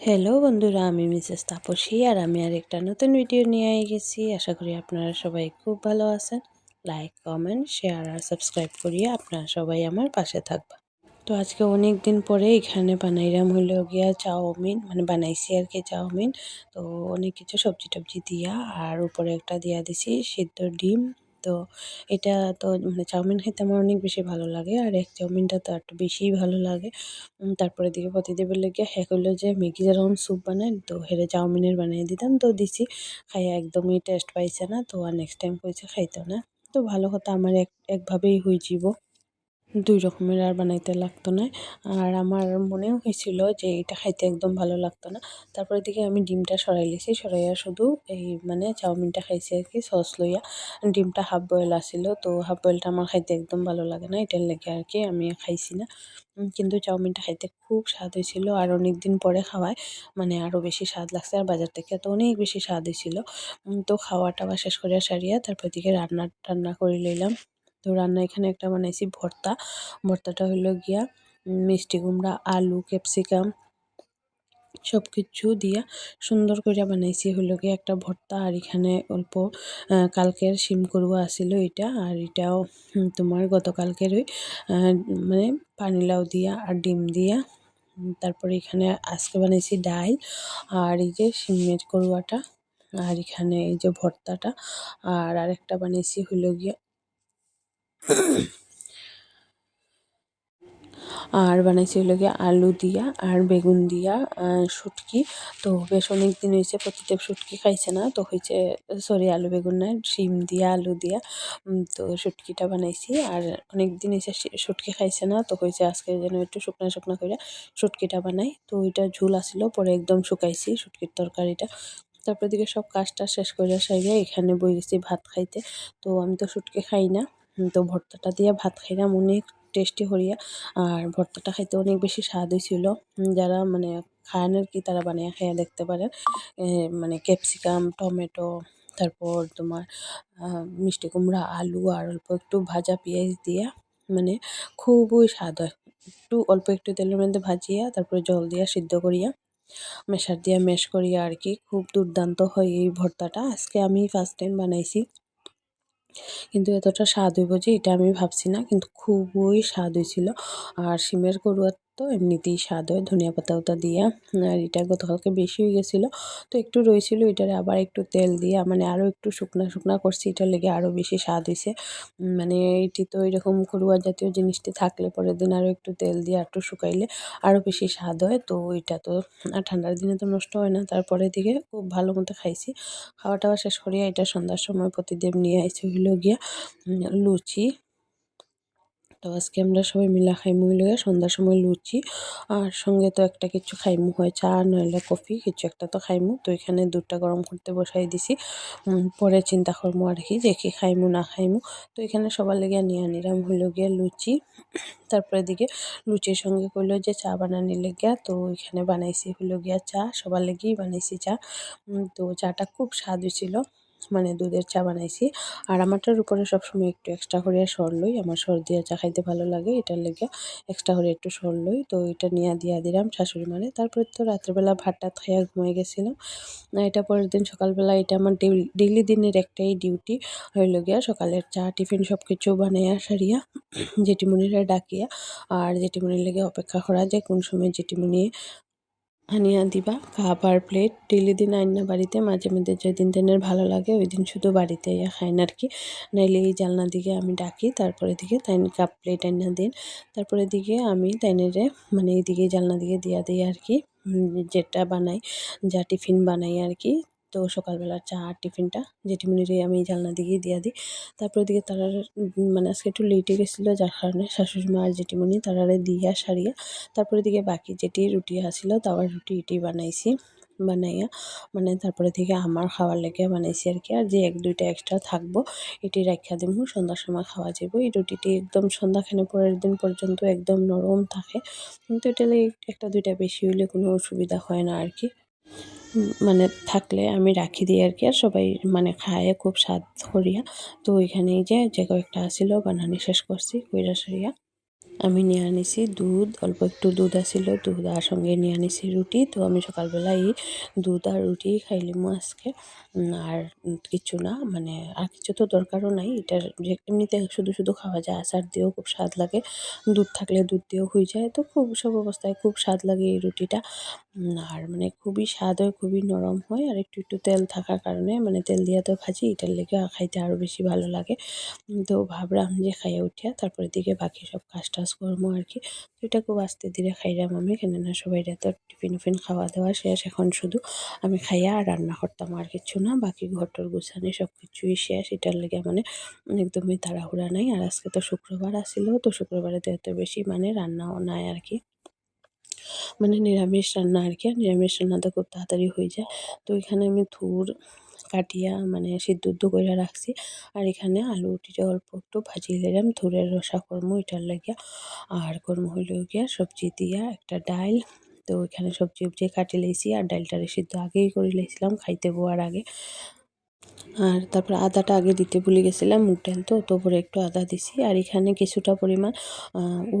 Hello বন্ধুরা, আমি Mrs Tapasi আর আমি আর একটা নতুন ভিডিও নিয়ে গেছি আশা করি আপনারা সবাই খুব ভালো আছেন। লাইক কমেন্ট শেয়ার আর সাবস্ক্রাইব করিয়ে আপনারা সবাই আমার পাশে থাকবা। তো আজকে অনেক দিন পরে এখানে বানাইলাম হইল গিয়া চাউমিন মানে বানাইছি আর কি চাউমিন। তো অনেক কিছু সবজি টবজি দিয়া আর উপরে একটা দিয়া দিছি সিদ্ধ ডিম। তো এটা তো মানে চাউমিন খেতে আমার অনেক বেশি ভালো লাগে। আর এক চাউমিনটা তো একটু বেশিই ভালো লাগে। তারপরে দিকে প্রতিদেবের লেগে হ্যাঁ যে ম্যাগি যেরকম স্যুপ বানায়, তো হেরে চাউমিনের বানিয়ে দিতাম। তো দিছি, খাইয়া একদমই টেস্ট পাইছে না, তো আর নেক্সট টাইম কইছে খাইতো না। তো ভালো কথা, আমার এক, একভাবেই হয়ে যাব দুই রকমের আর বানাইতে লাগতো না। আর আমার মনেও হয়েছিল যে এটা খাইতে একদম ভালো লাগতো না। তারপরে দিকে আমি ডিমটা সরাই লিছি, সরাইয়া শুধু এই মানে চাউমিনটা খাইছি আর কি, সস লইয়া। ডিমটা হাফ বয়েল আসিল তো হাফ বয়েলটা আমার খাইতে একদম ভালো লাগে না, এটার লেগে আর কি আমি খাইছি না। কিন্তু চাউমিনটা খাইতে খুব স্বাদ হয়েছিল আর অনেক দিন পরে খাওয়ায় মানে আরও বেশি স্বাদ লাগছে আর বাজার থেকে তো অনেক বেশি স্বাদ হয়েছিল। তো খাওয়া টাওয়া শেষ করিয়া সারিয়া তারপর দিকে রান্না টান্না করে লইলাম। তো রান্না এখানে একটা বানাইছি ভর্তা। ভর্তাটা হইল গিয়া মিষ্টি কুমড়া, আলু, ক্যাপসিকাম সব কিছু দিয়া সুন্দর করে বানাইছি হইল গিয়ে একটা ভর্তা। আর এখানে অল্প কালকের শিম করুয়া আসিল এটা। আর এটাও তোমার গতকালকের ওই মানে পানিলাউ দিয়া আর ডিম দিয়া। তারপরে এখানে আজকে বানাইছি ডাল আর এই যে শিমের করুয়াটা, আর এখানে এই যে ভর্তাটা। আর আরেকটা বানাইছি হইল গিয়া আর বানাইছি হলো গিয়ে আলু দিয়া আর বেগুন দিয়া শুটকি। তো বেশ অনেক দিন হয়েছে প্রতিটা শুটকি খাইছে না, তো হয়েছে সরি, আলু বেগুন না, শিম দিয়া, আলু দিয়া তো শুটকিটা বানাইছি। আর অনেক দিন হয়েছে শুটকি খাইছে না, তো হয়েছে আজকে যেন একটু শুকনো শুকনো করে শুটকিটা বানাই। তো ওইটা ঝুল আসিল, পরে একদম শুকাইছি শুটকির তরকারিটা। তারপর দিকে সব কাজটা শেষ করে সাইরে এখানে বই গেছি ভাত খাইতে। তো আমি তো শুটকি খাই না। তো ভর্তাটা দিয়ে ভাত খাইলাম, অনেক টেস্টি হরিয়া। আর ভর্তাটা খাইতে অনেক বেশি স্বাদ হয়েছিল যারা মানে খায় আর কি তারা বানিয়ে খেয়ে দেখতে পারে মানে ক্যাপসিকাম, টমেটো, তারপর তোমার মিষ্টি কুমড়া, আলু, আর অল্প একটু ভাজা পেঁয়াজ দিয়া মানে খুবই স্বাদ হয়। একটু অল্প একটু তেলের মধ্যে ভাজিয়া, তারপরে জল দিয়া সিদ্ধ করিয়া, মেশার দিয়া মেশ করিয়া আর কি, খুব দুর্দান্ত হয় এই ভর্তাটা। আজকে আমি ফার্স্ট টাইম বানাইছি। কিন্তু এতটা স্বাদ হইব যে এটা আমি ভাবছি না, কিন্তু খুবই স্বাদ হয়েছিল আর সিমের করুয়া তো এমনিতেই স্বাদ হয়। ধনিয়া পাতা ওতা দিয়া। আর এটা গতকালকে বেশি হয়ে গেছিল। তো একটু রয়েছিল এটারে আবার একটু তেল দিয়ে। মানে আরও একটু শুকনা শুকনা করছি। এটার লেগে আরও বেশি স্বাদ হয়েছে মানে এটি তো এরকম করুয়া জাতীয় জিনিসটি থাকলে পরের দিন আরও একটু তেল দিয়ে একটু শুকাইলে আরও বেশি স্বাদ হয়। তো এটা তো আর ঠান্ডার দিনে তো নষ্ট হয় না। তারপরের দিকে খুব ভালো মতো খাইছি। খাওয়া টাওয়া শেষ করিয়া এটা সন্ধ্যার সময় প্রতিদেব নিয়ে আইসে হইল গিয়া লুচি। তো আজকে আমরা সবাই মিলা খাইমু হইলে সন্ধ্যার সময় লুচি আর সঙ্গে তো একটা কিছু খাইমু, হয় চা, নইলে কফি, কিছু একটা তো খাইমু। তো এখানে দুধটা গরম করতে বসাই দিছি। পরে চিন্তা করব আর কি যে কি খাইমু, না খাইমু। তো এখানে সবার লেগে নিয়ে নিলাম হইল গিয়ে লুচি। তারপরে দিকে লুচির সঙ্গে কইলো যে চা বানানি লেগিয়া, তো এখানে বানাইছি হইল গিয়া চা, সবার লেগেই বানাইছি চা। তো চাটা খুব স্বাদ হয়েছিল মানে দুধের চা বানাইছি। আর আমারটার উপরে সবসময় একটু এক্সট্রা করে সর লই। আমার সর দিয়ে চা খাইতে ভালো লাগে, এটার লেগে এক্সট্রা করে একটু সর লই। তো এটা নিয়ে দিয়া দিলাম শাশুড়ি মানে তারপরে তো রাত্রেবেলা ভাত টাত খাইয়া ঘুমাই গেছিলাম। এটা পরের দিন সকালবেলা এটা আমার ডেইলি দিনের একটাই ডিউটি হইল গিয়া সকালের চা, টিফিন সব কিছু বানাইয়া, সারিয়া জেঠিমণিরা ডাকিয়া। আর জেঠিমণির লেগে অপেক্ষা করা যে কোন সময় জেঠিমণি আনিয়া দিবা। খাবার প্লেট ডেলি দিন আইনা বাড়িতে, মাঝে মধ্যে যেদিন দিনের ভালো লাগে ওই দিন শুধু বাড়িতে ইয়া খাই না আর কি। নাইলে এই জালনা দিকে আমি ডাকি, তারপরে দিকে তাই কাপ প্লেট আইনা দিন। তারপরে দিকে আমি তাইনেরে মানে এইদিকে জালনা দিকে দিয়া দিই আর কি। যেটা বানাই, যা টিফিন বানাই আর কি। তো সকালবেলার চা আর টিফিনটা জেঠিমণিরে আমি জানলা দিকেই দিয়া দিই। তারপরে দিকে তারা মানে আজকে একটু লেটে গেছিল, যার কারণে শাশুড়ি মা আর জেঠিমণি তারারে দিয়া সারিয়া, তারপরে দিকে বাকি যেটি রুটি আসিল তাওয়ার রুটি এটি বানাইছি, বানাইয়া মানে তারপরে থেকে আমার খাওয়ার লেগে বানাইছি আর কি। আর যে এক দুইটা এক্সট্রা থাকব, এটি রাখা দেবো সন্ধ্যার সময় খাওয়া যাব এই রুটিটি একদম সন্ধ্যাখানে পরের দিন পর্যন্ত একদম নরম থাকে। কিন্তু এটা একটা দুইটা বেশি হইলে কোনো অসুবিধা হয় না আর কি। মানে থাকলে আমি রাখি দিই আর কি, আর সবাই মানে খায়, খুব স্বাদ করিয়া। তো ওইখানেই যে যে কয়েকটা আসিল, বানানি শেষ করছি, কইরা সরিয়া। আমি নিয়ে আনিছি দুধ, অল্প একটু দুধ আছিল দুধ আর সঙ্গে নিয়ে আনিছি রুটি। তো আমি সকালবেলা এই দুধ আর রুটি খাইলিম আজকে। আর কিছু না মানে আর কিছু তো দরকারও নাই। এটার যে এমনিতে শুধু শুধু খাওয়া যায়, আচার দিয়েও খুব স্বাদ লাগে। দুধ থাকলে দুধ দিয়েও হয়ে যায়। তো খুব সব অবস্থায় খুব স্বাদ লাগে এই রুটিটা। আর মানে খুবই স্বাদ হয়, খুবই নরম হয়। আর একটু একটু তেল থাকার কারণে মানে তেল দিয়ে তো ভাজি এটার লেগে খাইতে আরও বেশি ভালো লাগে। তো ভাবলাম যে খাইয়া উঠিয়া তারপরে দিকে বাকি সব কাজ টাজ করব আর কি। তো এটা খুব আস্তে ধীরে খাইলাম আমি কেন না সবাই তো টিফিন উফিন খাওয়া দাওয়া শেষ এখন শুধু। আমি খাইয়া আর রান্না করতাম আর কিছু না, বাকি ঘরটর গুছানি সব কিছুই শেষ। এটার লেগে মানে একদমই তাড়াহুড়া নাই। আর আজকে তো শুক্রবার আসিল, তো শুক্রবারে তো এত বেশি মানে রান্নাও নাই আর কি। মানে নিরামিষ রান্না আর কি। নিরামিষ রান্না তো খুব তাড়াতাড়ি হয়ে যায়। তো এখানে আমি থুর কাটিয়া মানে সিদ্ধ করে রাখছি। আর এখানে আলু উঠিটা অল্প একটু, ভাজি দিলাম থুরের রসা কর্ম এটার লাগিয়া আর কর্ম হইল গিয়া সবজি দিয়া একটা ডাইল তো ওইখানে সবজি উবজি কাটি লাইছি আর ডাইলটা সিদ্ধ আগেই করে লাইছিলাম, খাইতে বোয়ার আগে। আর তারপর আদাটা আগে দিতে ভুলে গেছিলাম, মুগ ডাল তো তো পরে একটু আদা দিছি। আর এখানে কিছুটা পরিমাণ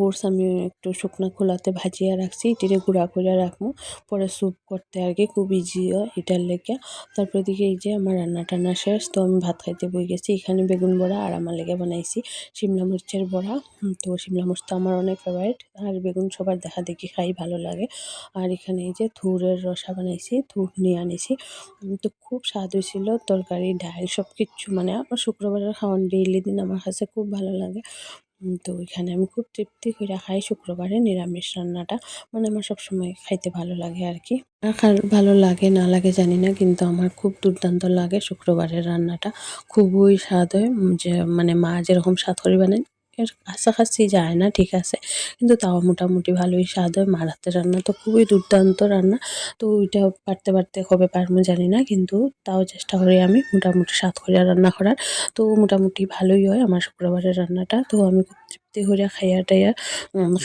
ওটস আমি একটু শুকনো খোলাতে ভাজিয়ে রাখছি এটিরে গুঁড়া করে রাখব। পরে স্যুপ করতে আর কি, খুব ইজি হয় এটার লেগে। তারপর দিকে এই যে আমার রান্না টান্না শেষ, তো আমি ভাত খাইতে বই গেছি। এখানে বেগুন বড়া আর আমার লেগে বানাইছি শিমলা মরিচের বড়া। তো শিমলা মরিচ তো আমার অনেক ফেভারিট আর বেগুন সবার দেখা দেখি খাই, ভালো লাগে। আর এখানে এই যে থুরের রসা বানাইছি, থুর নিয়ে আনিছি। তো খুব স্বাদ হয়েছিল তরকারি ডাল সব কিছু মানে আমার শুক্রবারের খাওয়ান ডেইলি দিন আমার কাছে খুব ভালো লাগে। তো ওইখানে আমি খুব তৃপ্তি করে খাই শুক্রবারে নিরামিষ রান্নাটা। মানে আমার সবসময় খাইতে ভালো লাগে আর কি আর ভালো লাগে, না লাগে জানি না, কিন্তু আমার খুব দুর্দান্ত লাগে শুক্রবারের রান্নাটা। খুবই স্বাদ হয় যে মানে মা যেরকম স্বাদ করে বানায় এর কাছাকাছি যায় না, ঠিক আছে? কিন্তু তাও মোটামুটি ভালোই স্বাদ হয়। মার হাতের রান্না তো খুবই দুর্দান্ত রান্না। তো ওইটা পারতে পারতে কবে পারব জানি না, কিন্তু তাও চেষ্টা করি আমি মোটামুটি স্বাদ করে রান্না করার। তো মোটামুটি ভালোই হয় আমার শুক্রবারের রান্নাটা। তো আমি খুব তৃপ্তি করে খাইয়া টাইয়া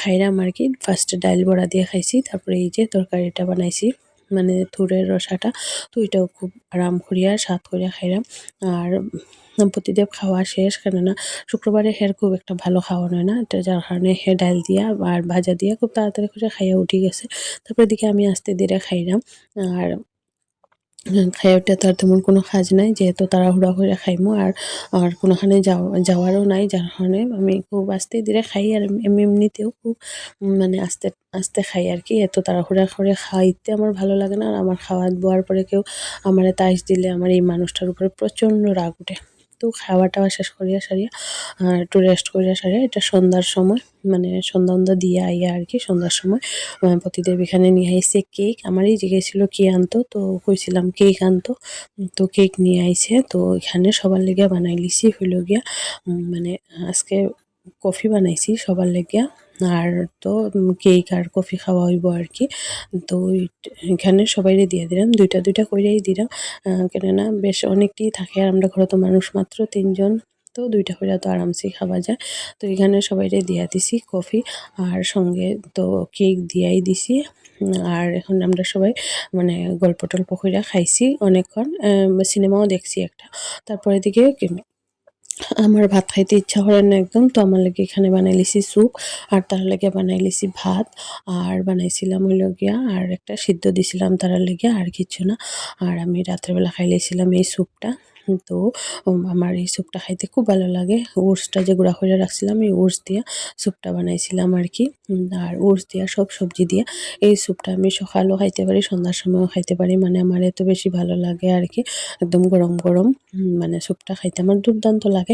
খাইলাম আর কি। ফার্স্টে ডাইল বড়া দিয়ে খাইছি, তারপরে এই যে তরকারিটা বানাইছি। মানে থুরের রসাটা, তো এটাও খুব আরাম করিয়া, স্বাদ করিয়া খাইলাম। আর প্রতিদেব খাওয়া শেষ, কেননা শুক্রবারে হের খুব একটা ভালো খাওয়া নয় না। এটা যার কারণে হে ডাল দিয়া আর ভাজা দিয়া খুব তাড়াতাড়ি করে খাইয়া উঠে গেছে। তারপরে দিকে আমি আস্তে ধীরে খাইলাম। আর খাইয়া উঠে তো আর তেমন কোনো কাজ নাই, যেহেতু তাড়াহুড়া করে খাইমো আর আর কোনোখানে যাওয়া যাওয়ারও নাই, যার কারণে আমি খুব আস্তে ধীরে খাই আর এমনি এমনিতেও খুব মানে আস্তে আস্তে খাই আর কি। এত তাড়াহুড়া করে খাইতে আমার ভালো লাগে না আর আমার খাওয়া বোয়ার পরে কেউ আমার তাইস দিলে আমার এই মানুষটার উপরে প্রচণ্ড রাগ উঠে। তো খাওয়া টাওয়া শেষ করিয়া সারিয়া একটু রেস্ট করিয়া সারিয়া এটা সন্ধ্যার সময় মানে সন্ধ্যা সন্ধ্যা দিয়ে আইয়া আর কি সন্ধ্যার সময় পতিদেব এখানে নিয়ে আইসে কেক আমারই জিজ্ঞেসছিল কি আনতো, তো কইছিলাম কেক আনতো তো কেক নিয়ে আইছে। তো এখানে সবার লেগে বানাই লিছি, হইল গিয়া মানে আজকে কফি বানাইছি সবার লেগিয়া। আর তো কেক আর কফি খাওয়া হইব আর কি তো এখানে সবাইরে দিয়ে দিলাম, দুইটা দুইটা কইরাই দিলাম। কেননা বেশ অনেকটি থাকে আর আমরা ঘরে তো মানুষ মাত্র তিনজন, তো দুইটা করে তো আরামসে খাওয়া যায়। তো এখানে সবাইরে দিয়া দিছি কফি আর সঙ্গে তো কেক দিয়াই দিছি। আর এখন আমরা সবাই মানে গল্প টল্প কইরা খাইছি অনেকক্ষণ। সিনেমাও দেখছি একটা। তারপরে দিকে আমার ভাত খাইতে ইচ্ছা করে না একদম, তো আমার লাগে এখানে বানাই লিছি স্যুপ, আর তার লাগে বানাই লিছি ভাত, আর বানাইছিলাম হইল গিয়া, আর একটা সিদ্ধ দিছিলাম তার লেগে, আর কিছু না। আর আমি রাত্রেবেলা খাই লাইছিলাম এই স্যুপটা, তো আমার এই স্যুপটা খাইতে খুব ভালো লাগে। ওটসটা যে গুঁড়া করে রাখছিলাম, এই ওটস দিয়া স্যুপটা বানাইছিলাম আর কি আর ওটস দিয়া, সব সবজি দিয়া, এই স্যুপটা আমি সকালেও খাইতে পারি, সন্ধ্যার সময়ও খাইতে পারি মানে আমার এত বেশি ভালো লাগে আর কি, একদম গরম গরম মানে স্যুপটা খাইতে আমার দুর্দান্ত লাগে।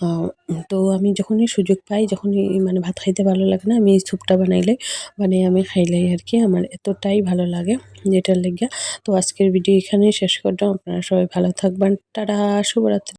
আহ, তো আমি যখনই সুযোগ পাই যখনই মানে ভাত খাইতে ভালো লাগে না আমি এই স্যুপটা বানাইলে বানিয়ে আমি খাইলাই আর কি আমার এতটাই ভালো লাগে যেটার লেগে তো আজকের ভিডিও এখানেই শেষ করলাম। আপনারা সবাই ভালো থাকবেন। টাটা শুভরাত্রি।